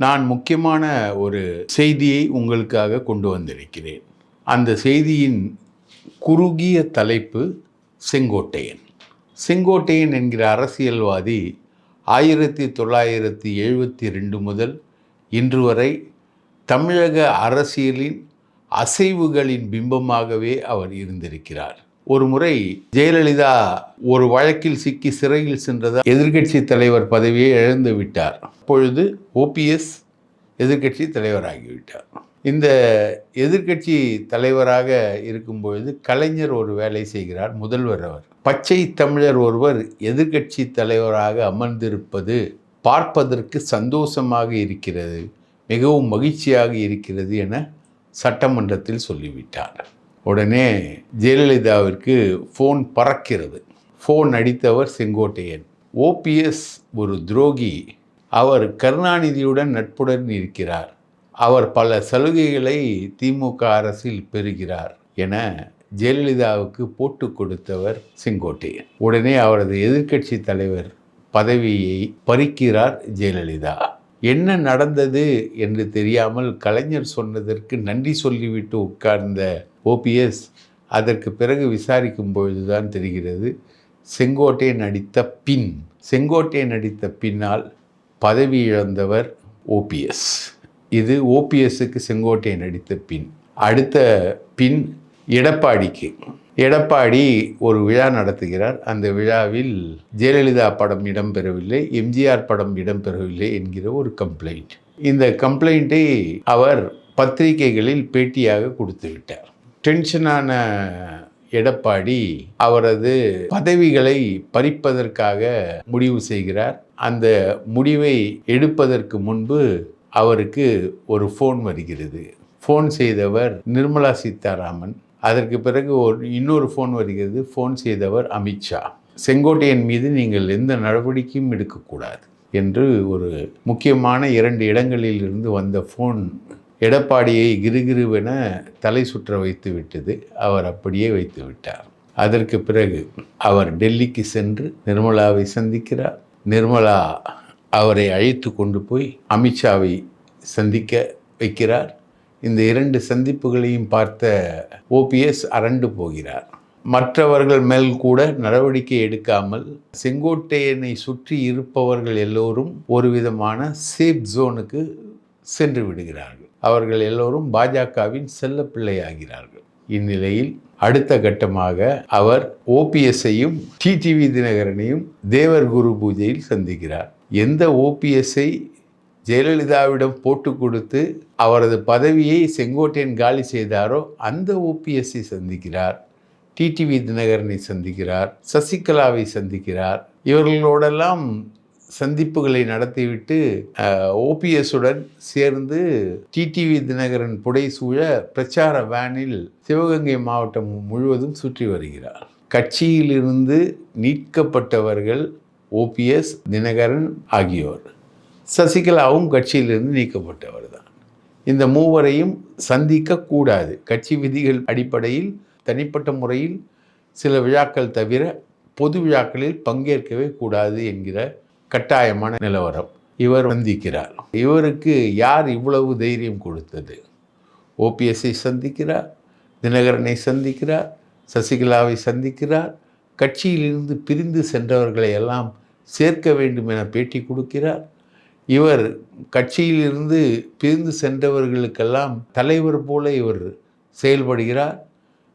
நான் முக்கியமான ஒரு செய்தியை உங்களுக்காக கொண்டு வந்திருக்கிறேன். அந்த செய்தியின் குறுகிய தலைப்பு செங்கோட்டையன். செங்கோட்டையன் என்கிற அரசியல்வாதி ஆயிரத்தி தொள்ளாயிரத்தி எழுபத்தி ரெண்டு முதல் இன்று வரை தமிழக அரசியலின் அசைவுகளின் பிம்பமாகவே அவர் இருந்திருக்கிறார். ஒரு முறை ஜெயலலிதா ஒரு வழக்கில் சிக்கி சிறையில் சென்றதால் எதிர்க்கட்சி தலைவர் பதவியை இழந்து விட்டார். அப்பொழுது ஓபிஎஸ் எதிர்க்கட்சி தலைவராகிவிட்டார். இந்த எதிர்க்கட்சி தலைவராக இருக்கும் பொழுது கலைஞர் ஒரு வேலை செய்கிறார் முதல்வர் அவர். பச்சை தமிழர் ஒருவர் எதிர்க்கட்சி தலைவராக அமர்ந்திருப்பது பார்ப்பதற்கு சந்தோஷமாக இருக்கிறது மிகவும் மகிழ்ச்சியாக இருக்கிறது என சட்டமன்றத்தில் சொல்லிவிட்டார். உடனே ஜெயலலிதாவிற்கு ஃபோன் பறக்கிறது. ஃபோன் அடித்தவர் செங்கோட்டையன். ஓபிஎஸ் ஒரு துரோகி. அவர் கருணாநிதியுடன் நட்புடன் இருக்கிறார். அவர் பல சலுகைகளை திமுக அரசில் பெறுகிறார் என ஜெயலலிதாவுக்கு போட்டு கொடுத்தவர் செங்கோட்டையன். உடனே அவரது எதிர்க்கட்சி தலைவர் பதவியை பறிக்கிறார் ஜெயலலிதா. என்ன நடந்தது என்று தெரியாமல் கலைஞர் சொன்னதற்கு நன்றி சொல்லிவிட்டு உட்கார்ந்த ஓபிஎஸ் அதற்கு பிறகு விசாரிக்கும் பொழுதுதான் தெரிகிறது செங்கோட்டை நடித்த பின் செங்கோட்டை நடித்த பின்னால் பதவி இழந்தவர் ஓபிஎஸ் இது ஓபிஎஸ்க்கு செங்கோட்டை நடித்த பின். அடுத்த பின் எடப்பாடிக்கு. எடப்பாடி ஒரு விழா நடத்துகிறார். அந்த விழாவில் ஜெயலலிதா படம் இடம்பெறவில்லை எம்ஜிஆர் படம் இடம்பெறவில்லை என்கிற ஒரு கம்ப்ளைண்ட். இந்த கம்ப்ளைண்ட்டை அவர் பத்திரிகைகளில் பேட்டியாக கொடுத்து விட்டார் டென்ஷனான எடப்பாடி அவரது பதவிகளை பறிப்பதற்காக முடிவு செய்கிறார். அந்த முடிவை எடுப்பதற்கு முன்பு அவருக்கு ஒரு ஃபோன் வருகிறது. ஃபோன் செய்தவர் நிர்மலா சீதாராமன். அதற்கு பிறகு ஒரு இன்னொரு ஃபோன் வருகிறது. ஃபோன் செய்தவர் அமித்ஷா செங்கோட்டையன் மீது நீங்கள் எந்த நடவடிக்கையும் எடுக்கக்கூடாது என்று ஒரு முக்கியமான இரண்டு இடங்களில் இருந்து வந்த ஃபோன் எடப்பாடியை கிருகிருவென தலை சுற்ற வைத்து விட்டது அவர் அப்படியே வைத்து விட்டார். அதற்கு பிறகு அவர் டெல்லிக்கு சென்று நிர்மலாவை சந்திக்கிறார். நிர்மலா அவரை அழைத்து கொண்டு போய் அமித்ஷாவை சந்திக்க வைக்கிறார். இந்த இரண்டு சந்திப்புகளையும் பார்த்த ஓபிஎஸ் அரண்டு போகிறார். மற்றவர்கள் மேல் கூட நடவடிக்கை எடுக்காமல் செங்கோட்டையனை சுற்றி இருப்பவர்கள் எல்லோரும் ஒரு விதமான சேஃப் ஜோனுக்கு சென்று விடுகிறார்கள். அவர்கள் எல்லோரும் பாஜகவின் செல்ல பிள்ளையாகிறார்கள். இந்நிலையில் அடுத்த கட்டமாக அவர் ஓபிஎஸ்ஐயும் டிடிவி தினகரனையும் தேவர் குரு பூஜையில் சந்திக்கிறார். எந்த ஓபிஎஸ்ஐ ஜெயலலிதாவிடம் போட்டு கொடுத்து அவரது பதவியை செங்கோட்டையன் காலி செய்தாரோ அந்த ஓபிஎஸ்ஐ சந்திக்கிறார். டிடிவி தினகரனை சந்திக்கிறார். சசிகலாவை சந்திக்கிறார். இவர்களோடெல்லாம் சந்திப்புகளை நடத்திவிட்டு ஓபிஎஸ்ஸுடன் சேர்ந்து டிடிவி தினகரன் புடை சூழ பிரச்சார வேனில் சிவகங்கை மாவட்டம் முழுவதும் சுற்றி வருகிறார். கட்சியிலிருந்து நீக்கப்பட்டவர்கள் ஓபிஎஸ் தினகரன் ஆகியோர். சசிகலாவும் கட்சியிலிருந்து நீக்கப்பட்டவர் தான். இந்த மூவரையும் சந்திக்கக்கூடாது கட்சி விதிகள் அடிப்படையில் தனிப்பட்ட முறையில் சில விழாக்கள் தவிர பொது விழாக்களில் பங்கேற்கவே கூடாது என்கிற கட்டாயமான நிலவரம். இவர் சந்திக்கிறார். இவருக்கு யார் இவ்வளவு தைரியம் கொடுத்தது? ஓபிஎஸ்ஐ சந்திக்கிறார் தினகரனை சந்திக்கிறார் சசிகலாவை சந்திக்கிறார் கட்சியிலிருந்து பிரிந்து சென்றவர்களை எல்லாம் சேர்க்க வேண்டும் என பேட்டி கொடுக்கிறார். இவர் கட்சியிலிருந்து பிரிந்து சென்றவர்களுக்கெல்லாம் தலைவர் போல இவர் செயல்படுகிறார்.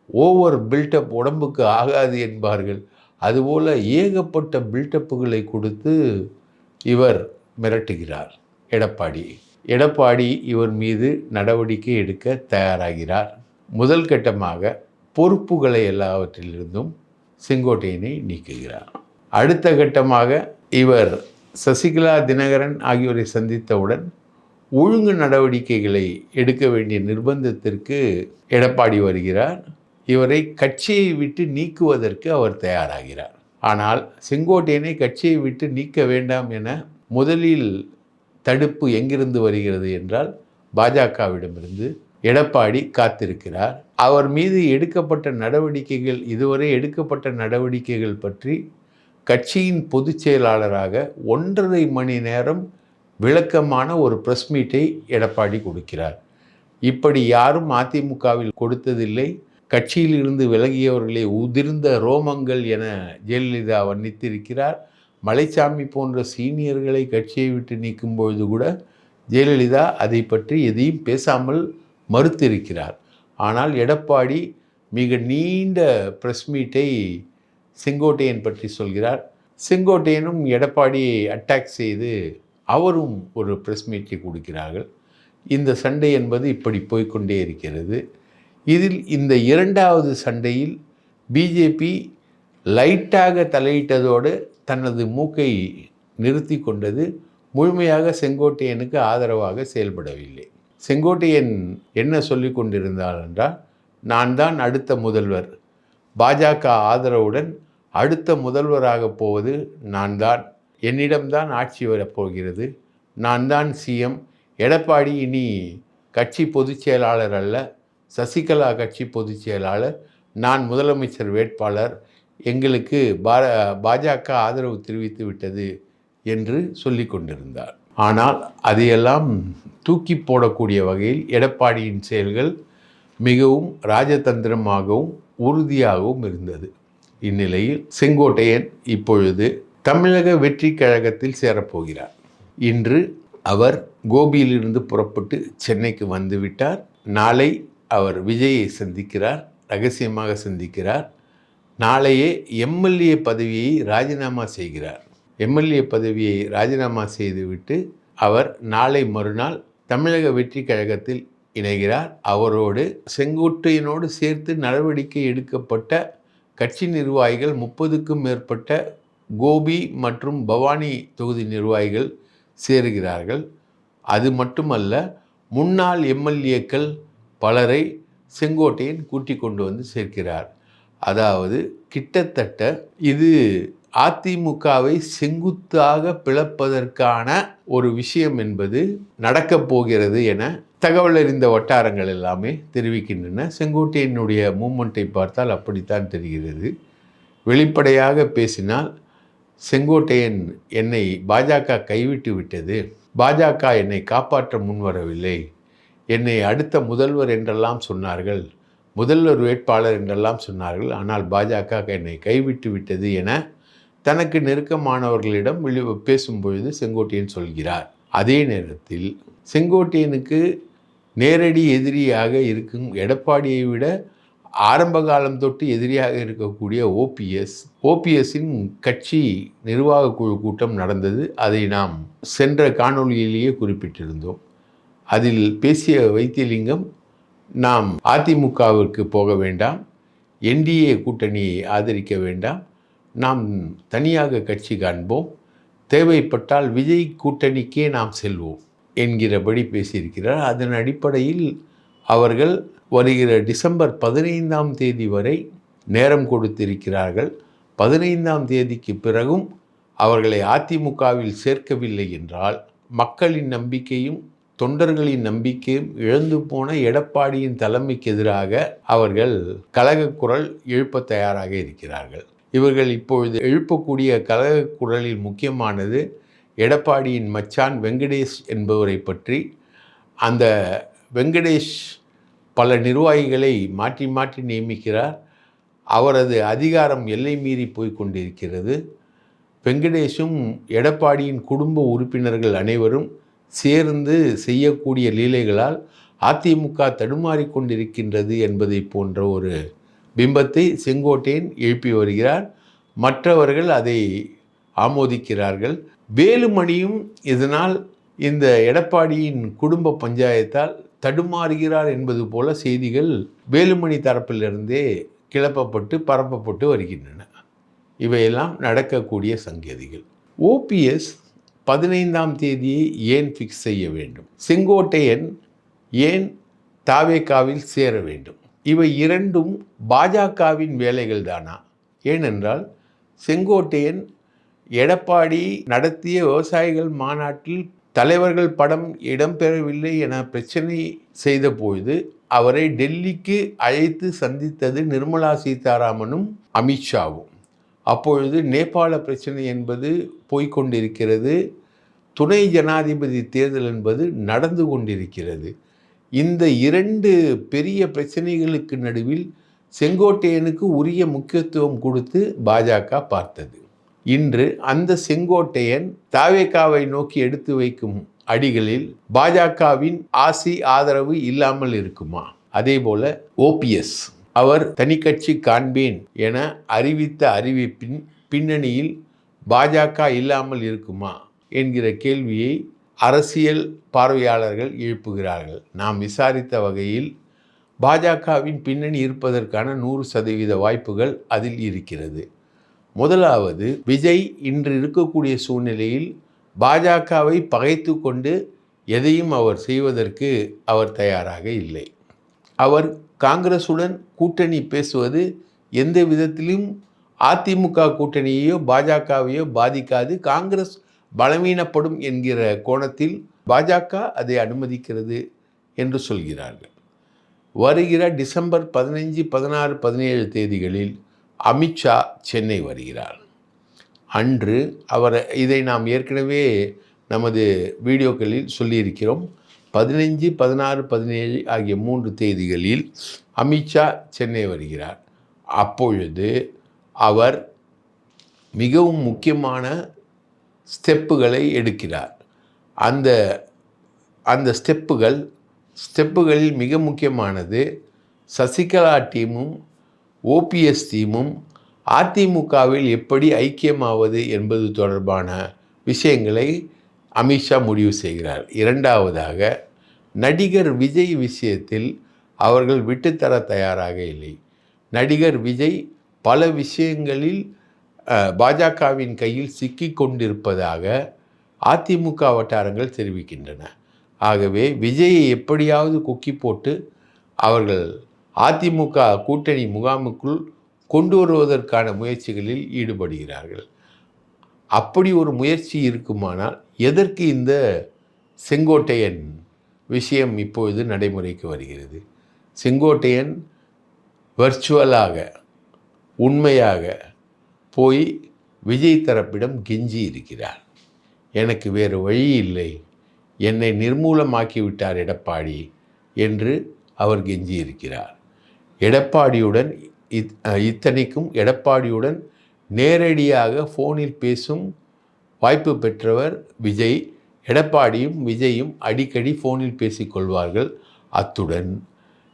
ஓவர் பில்டப் உடம்புக்கு ஆகாது என்பார்கள். அதுபோல் ஏகப்பட்ட பில்டப்புகளை கொடுத்து இவர் மிரட்டுகிறார். எடப்பாடி. எடப்பாடி இவர் மீது நடவடிக்கை எடுக்க தயாராகிறார். முதல் கட்டமாக பொறுப்புகளை எல்லாவற்றிலிருந்தும் செங்கோட்டையனை நீக்குகிறார். அடுத்த கட்டமாக இவர் சசிகலா தினகரன் ஆகியோரை சந்தித்தவுடன் ஒழுங்கு நடவடிக்கைகளை எடுக்க வேண்டிய நிர்பந்தத்திற்கு எடப்பாடி வருகிறார். இவரை கட்சியை விட்டு நீக்குவதற்கு அவர் தயாராகிறார். ஆனால் செங்கோட்டையனை கட்சியை விட்டு நீக்க வேண்டாம் என முதலில் தடுப்பு எங்கிருந்து வருகிறது என்றால் பாஜகவிடமிருந்து எடப்பாடி காத்திருக்கிறார். அவர் மீது எடுக்கப்பட்ட நடவடிக்கைகள் இதுவரை எடுக்கப்பட்ட நடவடிக்கைகள் பற்றி கட்சியின் பொதுச் செயலாளராக ஒன்றரை மணி நேரம் விளக்கமான ஒரு ப்ரெஸ் மீட்டை எடப்பாடி கொடுக்கிறார். இப்படி யாரும் அதிமுகவில் கொடுத்ததில்லை. கட்சியில் இருந்து விலகியவர்களை உதிர்ந்த ரோமங்கள் என ஜெயலலிதா வர்ணித்திருக்கிறார். மலைச்சாமி போன்ற சீனியர்களை கட்சியை விட்டு நீக்கும் பொழுது கூட ஜெயலலிதா அதை பற்றி எதையும் பேசாமல் மறுத்திருக்கிறார். ஆனால் எடப்பாடி மிக நீண்ட ப்ரெஸ் மீட்டை செங்கோட்டையன் பற்றி சொல்கிறார். செங்கோட்டையனும் எடப்பாடியை அட்டாக் செய்து அவரும் ஒரு ப்ரெஸ் மீட்டை கொடுக்கிறார்கள். இந்த சண்டை என்பது இப்படி போய்க்கொண்டே இருக்கிறது. இதில் இந்த இரண்டாவது சண்டையில் பிஜேபி லைட்டாக தலையிட்டதோடு தனது மூக்கை நிறுத்தி கொண்டது முழுமையாக செங்கோட்டையனுக்கு ஆதரவாக செயல்படவில்லை. செங்கோட்டையன் என்ன சொல்லி கொண்டிருந்தார் என்றால் நான் தான் அடுத்த முதல்வர். பாஜக ஆதரவுடன் அடுத்த முதல்வராக போவது நான் தான். என்னிடம்தான் ஆட்சி வரப்போகிறது. நான் தான் சிஎம் எடப்பாடி இனி கட்சி பொதுச் செயலாளர் அல்ல. சசிகலா கட்சி பொதுச் செயலாளர் நான் முதலமைச்சர் வேட்பாளர் எங்களுக்கு பா பாஜக ஆதரவு தெரிவித்து விட்டது என்று சொல்லி கொண்டிருந்தார். ஆனால் அதையெல்லாம் தூக்கி போடக்கூடிய வகையில் எடப்பாடியின் செயல்கள் மிகவும் ராஜதந்திரமாகவும் உறுதியாகவும் இருந்தது. இந்நிலையில் செங்கோட்டையன் இப்பொழுது தமிழக வெற்றி கழகத்தில் சேரப்போகிறார். இன்று அவர் கோபியிலிருந்து புறப்பட்டு சென்னைக்கு வந்துவிட்டார் நாளை அவர் விஜயை சந்திக்கிறார் ரகசியமாக சந்திக்கிறார். நாளையே எம்எல்ஏ பதவியை ராஜினாமா செய்கிறார். எம்எல்ஏ பதவியை ராஜினாமா செய்துவிட்டு அவர் நாளை மறுநாள் தமிழக வெற்றி கழகத்தில் இணைகிறார். அவரோடு செங்கோட்டையனோடு சேர்த்து நடவடிக்கை எடுக்கப்பட்ட கட்சி நிர்வாகிகள் முப்பதுக்கும் மேற்பட்ட கோபி மற்றும் பவானி தொகுதி நிர்வாகிகள் சேருகிறார்கள். அது மட்டுமல்ல முன்னாள் எம்எல்ஏக்கள் பலரை செங்கோட்டையன் கூட்டிக் கொண்டு வந்து சேர்க்கிறார். அதாவது கிட்டத்தட்ட இது அதிமுகவை செங்குத்தாக பிளப்பதற்கான ஒரு விஷயம் என்பது நடக்கப் போகிறது என தகவல் அறிந்த வட்டாரங்கள் எல்லாமே தெரிவிக்கின்றன. செங்கோட்டையனுடைய மூமெண்ட்டை பார்த்தால் அப்படித்தான் தெரிகிறது. வெளிப்படையாக பேசினால் செங்கோட்டையன் என்னை பாஜக கைவிட்டு விட்டது. பாஜக என்னை காப்பாற்ற முன்வரவில்லை. என்னை அடுத்த முதல்வர் என்றெல்லாம் சொன்னார்கள் முதல்வர் வேட்பாளர் என்றெல்லாம் சொன்னார்கள் ஆனால் பாஜக என்னை கைவிட்டு விட்டது என தனக்கு நெருக்கமானவர்களிடம் வெளி பேசும்பொழுது செங்கோட்டையன் சொல்கிறார். அதே நேரத்தில் செங்கோட்டையனுக்கு நேரடி எதிரியாக இருக்கும் எடப்பாடியை விட ஆரம்ப காலம் தொட்டு எதிரியாக இருக்கக்கூடிய ஓபிஎஸ் ஓபிஎஸ்ஸின் கட்சி நிர்வாக குழு கூட்டம் நடந்தது. அதை நாம் சென்ற காணொளியிலேயே குறிப்பிட்டிருந்தோம். அதில் பேசிய வைத்தியலிங்கம் நாம் அதிமுகவிற்கு போக வேண்டாம் என்டிஏ கூட்டணியை ஆதரிக்க வேண்டாம் நாம் தனியாக கட்சி காண்போம் தேவைப்பட்டால் விஜய் கூட்டணிக்கே நாம் செல்வோம் என்கிறபடி பேசியிருக்கிறார். அதன் அடிப்படையில் அவர்கள் வருகிற டிசம்பர் பதினைந்தாம் தேதி வரை நேரம் கொடுத்திருக்கிறார்கள். பதினைந்தாம் தேதிக்கு பிறகும் அவர்களை அதிமுகவில் சேர்க்கவில்லை என்றால் மக்களின் நம்பிக்கையும் தொண்டர்களின் நம்பிக்கையும் இழந்து போன எடப்பாடியின் தலைமைக்கு எதிராக அவர்கள் கழக குரல் எழுப்ப தயாராக இருக்கிறார்கள். இவர்கள் இப்பொழுது எழுப்பக்கூடிய கழக குரலில் முக்கியமானது எடப்பாடியின் மச்சான் வெங்கடேஷ் என்பவரை பற்றி. அந்த வெங்கடேஷ் பல நிர்வாகிகளை மாற்றி மாற்றி நியமிக்கிறார். அவரது அதிகாரம் எல்லை மீறி போய் கொண்டிருக்கிறது. வெங்கடேஷும் எடப்பாடியின் குடும்ப உறுப்பினர்கள் அனைவரும் சேர்ந்து செய்யக்கூடிய லீலைகளால் அதிமுக தடுமாறி கொண்டிருக்கின்றது என்பதை போன்ற ஒரு பிம்பத்தை செங்கோட்டையன் எழுப்பி வருகிறார். மற்றவர்கள் அதை ஆமோதிக்கிறார்கள். வேலுமணியும் இதனால் இந்த எடப்பாடியின் குடும்ப பஞ்சாயத்தால் தடுமாறுகிறார் என்பது போல செய்திகள் வேலுமணி தரப்பிலிருந்தே கிளப்பப்பட்டு பரப்பப்பட்டு வருகின்றன. இவையெல்லாம் நடக்கக்கூடிய சங்கதிகள் ஓபிஎஸ் பதினைந்தாம் தேதியை ஏன் ஃபிக்ஸ் செய்ய வேண்டும்? செங்கோட்டையன் ஏன் தாவேக்காவில் சேர வேண்டும்? இவை இரண்டும் பாஜகவின் வேலைகள் தானா? ஏனென்றால் செங்கோட்டையன் எடப்பாடி நடத்திய விவசாயிகள் மாநாட்டில் தலைவர்கள் படம் இடம்பெறவில்லை என பிரச்சனை செய்தபோது அவரை டெல்லிக்கு அழைத்து சந்தித்தது நிர்மலா சீதாராமனும் அமித்ஷாவும். அப்பொழுது நேபாள பிரச்சனை என்பது போய்கொண்டிருக்கிறது. துணை ஜனாதிபதி தேர்தல் என்பது நடந்து கொண்டிருக்கிறது. இந்த இரண்டு பெரிய பிரச்சனைகளுக்கு நடுவில் செங்கோட்டையனுக்கு உரிய முக்கியத்துவம் கொடுத்து பாஜக பார்த்தது. இன்று அந்த செங்கோட்டையன் தாவேக்காவை நோக்கி எடுத்து வைக்கும் அடிகளில் பாஜகவின் ஆசி ஆதரவு இல்லாமல் இருக்குமா? அதே போல ஓபிஎஸ் அவர் தனி கட்சி காண்பேன் என அறிவித்த அறிவிப்பின் பின்னணியில் பாஜக இல்லாமல் இருக்குமா என்கிற கேள்வியை அரசியல் பார்வையாளர்கள் எழுப்புகிறார்கள். நாம் விசாரித்த வகையில் பாஜகவின் பின்னணி இருப்பதற்கான நூறு சதவீத வாய்ப்புகள் அதில் இருக்கிறது. முதலாவது விஜய் இன்று இருக்கக்கூடிய சூழ்நிலையில் பாஜகவை பகைத்து கொண்டு எதையும் அவர் செய்வதற்கு அவர் தயாராக இல்லை. அவர் காங்கிரசுடன் கூட்டணி பேசுவது எந்த விதத்திலும் அதிமுக கூட்டணியையோ பாஜகவையோ பாதிக்காது. காங்கிரஸ் பலவீனப்படும் என்கிற கோணத்தில் பாஜக அதை அனுமதிக்கிறது என்று சொல்கிறார்கள். வருகிற டிசம்பர் பதினைஞ்சு பதினாறு பதினேழு தேதிகளில் அமித்ஷா சென்னை வருகிறார். அன்று அவர் இதை நாம் ஏற்கனவே நமது வீடியோக்களில் சொல்லியிருக்கிறோம். பதினைஞ்சு பதினாறு பதினேழு ஆகிய மூன்று தேதிகளில் அமித்ஷா சென்னை வருகிறார். அப்பொழுது அவர் மிகவும் முக்கியமான ஸ்டெப்புகளை எடுக்கிறார். அந்த அந்த ஸ்டெப்புகள் ஸ்டெப்புகளில் மிக முக்கியமானது சசிகலா டீமும் ஓபிஎஸ் டீமும் அதிமுகவில் எப்படி ஐக்கியமாவது என்பது தொடர்பான விஷயங்களை அமித்ஷா முடிவு செய்கிறார். இரண்டாவதாக நடிகர் விஜய் விஷயத்தில் அவர்கள் விட்டுத்தர தயாராக இல்லை. நடிகர் விஜய் பல விஷயங்களில் பாஜகவின் கையில் சிக்கி கொண்டிருப்பதாக அதிமுக வட்டாரங்கள் தெரிவிக்கின்றன. ஆகவே விஜயை எப்படியாவது கொக்கி போட்டு அவர்கள் அதிமுக கூட்டணி முகாமுக்குள் கொண்டு வருவதற்கான முயற்சிகளில் ஈடுபடுகிறார்கள். அப்படி ஒரு முயற்சி இருக்குமானால் எதற்கு இந்த செங்கோட்டையன் விஷயம் இப்பொழுது நடைமுறைக்கு வருகிறது. செங்கோட்டையன் வர்ச்சுவலாக உண்மையாக போய் விஜய் தரப்பிடம் கெஞ்சி இருக்கிறார். எனக்கு வேறு வழி இல்லை. என்னை நிர்மூலமாக்கி விட்டார் எடப்பாடி என்று அவர் கெஞ்சி இருக்கிறார். எடப்பாடியுடன் இத் இத்தனைக்கும் எடப்பாடியுடன் நேரடியாக ஃபோனில் பேசும் வாய்ப்பு பெற்றவர் விஜய் எடப்பாடியும் விஜயும் அடிக்கடி ஃபோனில் பேசிக்கொள்வார்கள். அத்துடன்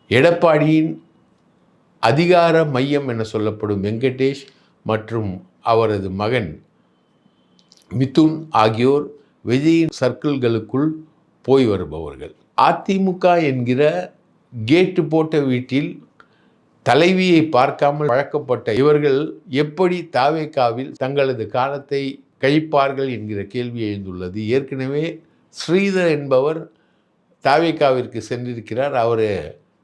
எடப்பாடியின் அதிகார மையம் என சொல்லப்படும் வெங்கடேஷ் மற்றும் அவரது மகன் மிதுன் ஆகியோர் விஜயின் சர்க்கிள்களுக்குள் போய் வருபவர்கள். அதிமுக என்கிற கேட்டு போட்ட வீட்டில் தலைவியை பார்க்காமல் வழக்கப்பட்ட இவர்கள் எப்படி தாவேக்காவில் தங்களது காலத்தை கழிப்பார்கள் என்கிற கேள்வி எழுந்துள்ளது. ஏற்கனவே ஸ்ரீதர் என்பவர் தாவேக்காவிற்கு சென்றிருக்கிறார். அவர்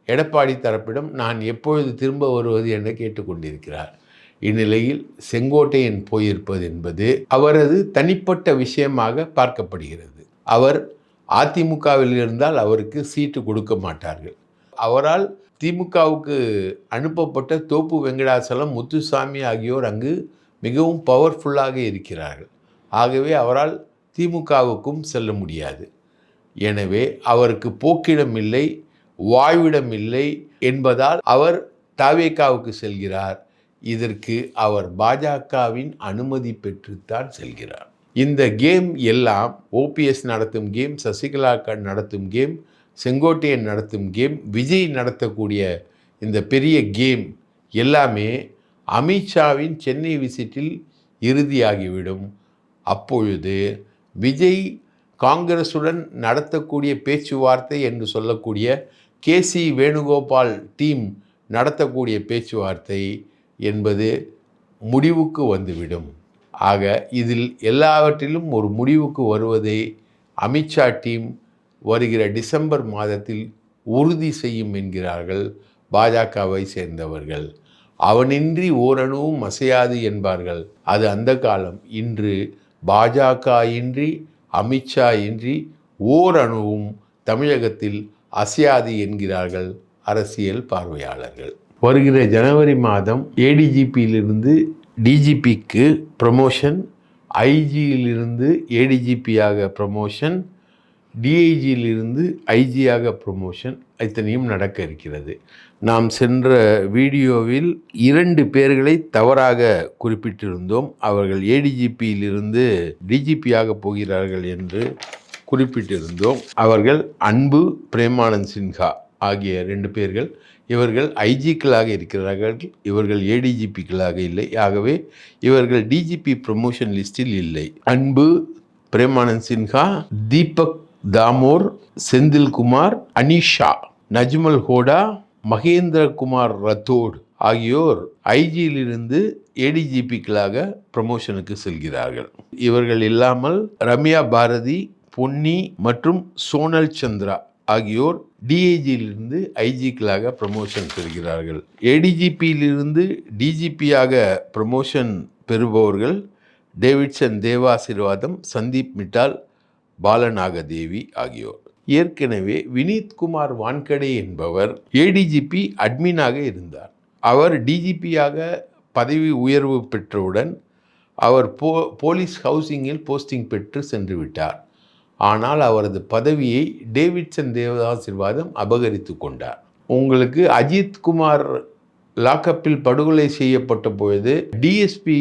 எடப்பாடி தரப்பிடம் நான் எப்பொழுது திரும்ப வருவது என கேட்டுக்கொண்டிருக்கிறார். இந்நிலையில் செங்கோட்டையன் போயிருப்பது என்பது அவரது தனிப்பட்ட விஷயமாக பார்க்கப்படுகிறது. அவர் அதிமுகவில் இருந்தால் அவருக்கு சீட்டு கொடுக்க மாட்டார்கள். அவரால் திமுகவுக்கு அனுப்பப்பட்ட தோப்பு வெங்கடாசலம் முத்துசாமி ஆகியோர் அங்கு மிகவும் பவர்ஃபுல்லாக இருக்கிறார்கள். ஆகவே அவரால் திமுகவுக்கும் செல்ல முடியாது. எனவே அவருக்கு போக்கிடம் இல்லை வாழ்விடம் இல்லை என்பதால் அவர் தாவேக்காவுக்கு செல்கிறார். இதற்கு அவர் பாஜகவின் அனுமதி பெற்றுத்தான் செல்கிறார். இந்த கேம் எல்லாம் ஓபிஎஸ் நடத்தும் கேம் சசிகலா நடத்தும் கேம் செங்கோட்டையன் நடத்தும் கேம் விஜய் நடத்தக்கூடிய இந்த பெரிய கேம் எல்லாமே அமித்ஷாவின் சென்னை விசிட்டில் இறுதியாகிவிடும். அப்பொழுது விஜய் காங்கிரசுடன் நடத்தக்கூடிய பேச்சுவார்த்தை என்று சொல்லக்கூடிய கே சி வேணுகோபால் டீம் நடத்தக்கூடிய பேச்சுவார்த்தை என்பது முடிவுக்கு வந்துவிடும். ஆக இதில் எல்லாவற்றிலும் ஒரு முடிவுக்கு வருவதை அமித்ஷா டீம் வருகிற டிசம்பர் மாதத்தில் உறுதி செய்யும் என்கிறார்கள் பாஜகவை சேர்ந்தவர்கள். அவனின்றி ஓரணுவும் அசையாது என்பார்கள். அது அந்த காலம். இன்று பாஜக இன்றி அமித்ஷா இன்றி ஓரணுவும் தமிழகத்தில் அசையாது என்கிறார்கள் அரசியல் பார்வையாளர்கள். வருகிற ஜனவரி மாதம் ஏடிஜிபியிலிருந்து டிஜிபிக்கு ப்ரமோஷன் ஐஜியிலிருந்து ஏடிஜிபியாக ப்ரமோஷன் டிஐஜியிலிருந்து ஐஜியாக ப்ரொமோஷன் இத்தனையும் நடக்க இருக்கிறது. நாம் சென்ற வீடியோவில் இரண்டு பேர்களை தவறாக குறிப்பிட்டிருந்தோம். அவர்கள் ஏடிஜிபியிலிருந்து டிஜிபியாக போகிறார்கள் என்று குறிப்பிட்டிருந்தோம். அவர்கள் அன்பு பிரேமானந்த் சின்ஹா ஆகிய ரெண்டு பேர்கள் இவர்கள் ஐஜிக்களாக இருக்கிறார்கள். இவர்கள் ஏடிஜிபிக்களாக இல்லை. ஆகவே இவர்கள் டிஜிபி ப்ரொமோஷன் லிஸ்டில் இல்லை. அன்பு பிரேமானந்த் சின்ஹா தீபக் தாமோர் செந்தில்குமார் அனிஷா நஜ்மல் ஹோடா மகேந்திரகுமார் ரத்தோட் ஆகியோர் ஐஜியிலிருந்து ஏடிஜிபிக்களாக ப்ரமோஷனுக்கு செல்கிறார்கள். இவர்கள் இல்லாமல் ரம்யா பாரதி பொன்னி மற்றும் சோனல் சந்திரா ஆகியோர் டிஐஜியிலிருந்து ஐஜிக்களாக ப்ரமோஷன் பெறுகிறார்கள். ஏடிஜிபியிலிருந்து டிஜிபியாக ப்ரமோஷன் பெறுபவர்கள் டேவிட்சன் தேவாசிர்வாதம் சந்தீப் மிட்டால் பாலநாகதேவி ஆகியோர். ஏற்கனவே வினீத்குமார் வான்கடே என்பவர் ஏடிஜிபி அட்மினாக இருந்தார். அவர் டிஜிபியாக பதவி உயர்வு பெற்றவுடன் அவர் போ போலீஸ் ஹவுசிங்கில் போஸ்டிங் பெற்று சென்று விட்டார். ஆனால் அவரது பதவியை டேவிட்சன் தேவதாசிர்வாதம் அபகரித்து கொண்டார். உங்களுக்கு அஜித் குமார் லாக்கப்பில் படுகொலை செய்யப்பட்ட பொழுது டிஎஸ்பி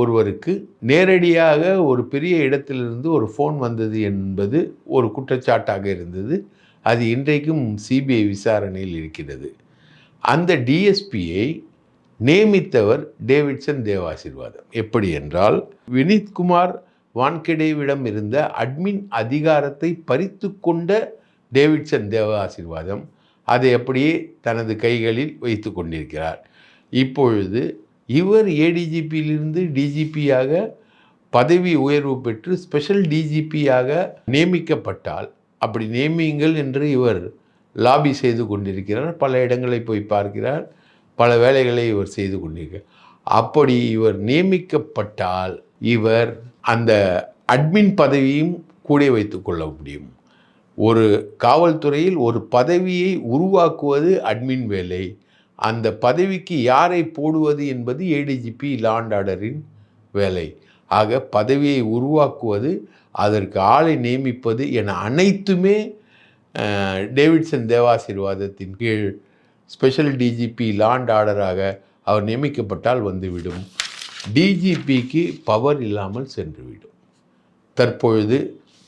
ஒருவருக்கு நேரடியாக ஒரு பெரிய இடத்திலிருந்து ஒரு ஃபோன் வந்தது என்பது ஒரு குற்றச்சாட்டாக இருந்தது. அது இன்றைக்கும் சிபிஐ விசாரணையில் இருக்கிறது. அந்த டிஎஸ்பியை நியமித்தவர் டேவிட்சன் தேவாசிர்வாதம். எப்படி என்றால் வினித்குமார் வான்கெடேவிடம் இருந்த அட்மின் அதிகாரத்தை பறித்து கொண்ட டேவிட்சன் தேவாசிர்வாதம் அதை அப்படியே தனது கைகளில் வைத்து கொண்டிருக்கிறார். இப்பொழுது இவர் ஏடிஜிபியிலிருந்து டிஜிபியாக பதவி உயர்வு பெற்று ஸ்பெஷல் டிஜிபியாக நியமிக்கப்பட்டால் அப்படி நியமியுங்கள் என்று இவர் லாபி செய்து கொண்டிருக்கிறார். பல இடங்களை போய் பார்க்கிறார். பல வேலைகளை இவர் செய்து கொண்டிருக்கிறார். அப்படி இவர் நியமிக்கப்பட்டால் இவர் அந்த அட்மின் பதவியும் கூட வைத்து கொள்ள முடியும். ஒரு காவல்துறையில் ஒரு பதவியை உருவாக்குவது அட்மின் வேலை. அந்த பதவிக்கு யாரை போடுவது என்பது ஏடிஜிபி லாண்ட் ஆர்டரின் வேலை. ஆக பதவியை உருவாக்குவது அதற்கு ஆளை நியமிப்பது என அனைத்துமே டேவிட்சன் தேவாசிர்வாதத்தின் கீழ் ஸ்பெஷல் டிஜிபி லாண்ட் ஆர்டராக அவர் நியமிக்கப்பட்டால் வந்துவிடும். டிஜிபிக்கு பவர் இல்லாமல் சென்றுவிடும். தற்பொழுது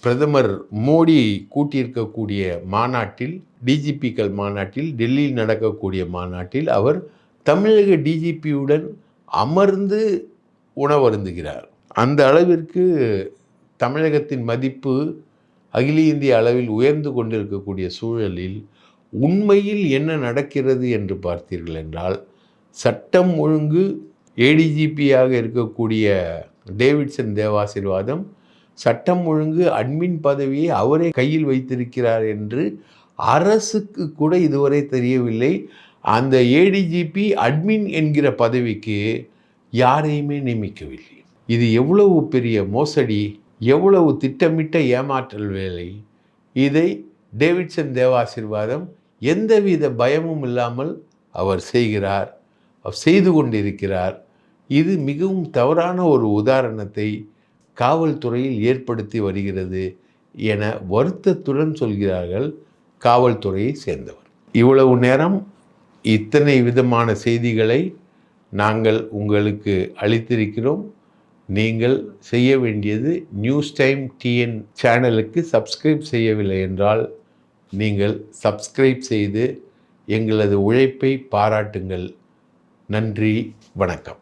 பிரதமர் மோடி கூட்டியிருக்கக்கூடிய மாநாட்டில் டிஜிபிக்கள் மாநாட்டில் டெல்லியில் நடக்கக்கூடிய மாநாட்டில் அவர் தமிழக டிஜிபியுடன் அமர்ந்து உணவருந்துகிறார். அந்த அளவிற்கு தமிழகத்தின் மதிப்பு அகில இந்திய அளவில் உயர்ந்து கொண்டிருக்கக்கூடிய சூழலில் உண்மையில் என்ன நடக்கிறது என்று பார்த்தீர்கள் என்றால் சட்டம் ஒழுங்கு ஏடிஜிபியாக இருக்கக்கூடிய டேவிட்சன் தேவாசிர்வாதம் சட்டம் ஒழுங்கு அட்மின் பதவியை அவரே கையில் வைத்திருக்கிறார் என்று அரசுக்கு கூட இதுவரை தெரியவில்லை. அந்த ஏடிஜிபி அட்மின் என்கிற பதவிக்கு யாரையுமே நியமிக்கவில்லை. இது எவ்வளவு பெரிய மோசடி எவ்வளவு திட்டமிட்ட ஏமாற்றல் வேலை. இதை டேவிட்சன் தேவாசிர்வாதம் எந்தவித பயமும் இல்லாமல் அவர் செய்கிறார் செய்து கொண்டிருக்கிறார். இது மிகவும் தவறான ஒரு உதாரணத்தை காவல்துறையில் ஏற்படுத்தி வருகிறது என வருத்தத்துடன் சொல்கிறார்கள் காவல்துறையை சேர்ந்தவர். இவ்வளவு நேரம் இத்தனை விதமான செய்திகளை நாங்கள் உங்களுக்கு அளித்திருக்கிறோம். நீங்கள் செய்ய வேண்டியது நியூஸ் டைம் டிஎன் சேனலுக்கு சப்ஸ்கிரைப் செய்யவில்லை என்றால் நீங்கள் சப்ஸ்கிரைப் செய்து எங்களது உழைப்பை பாராட்டுங்கள். நன்றி வணக்கம்.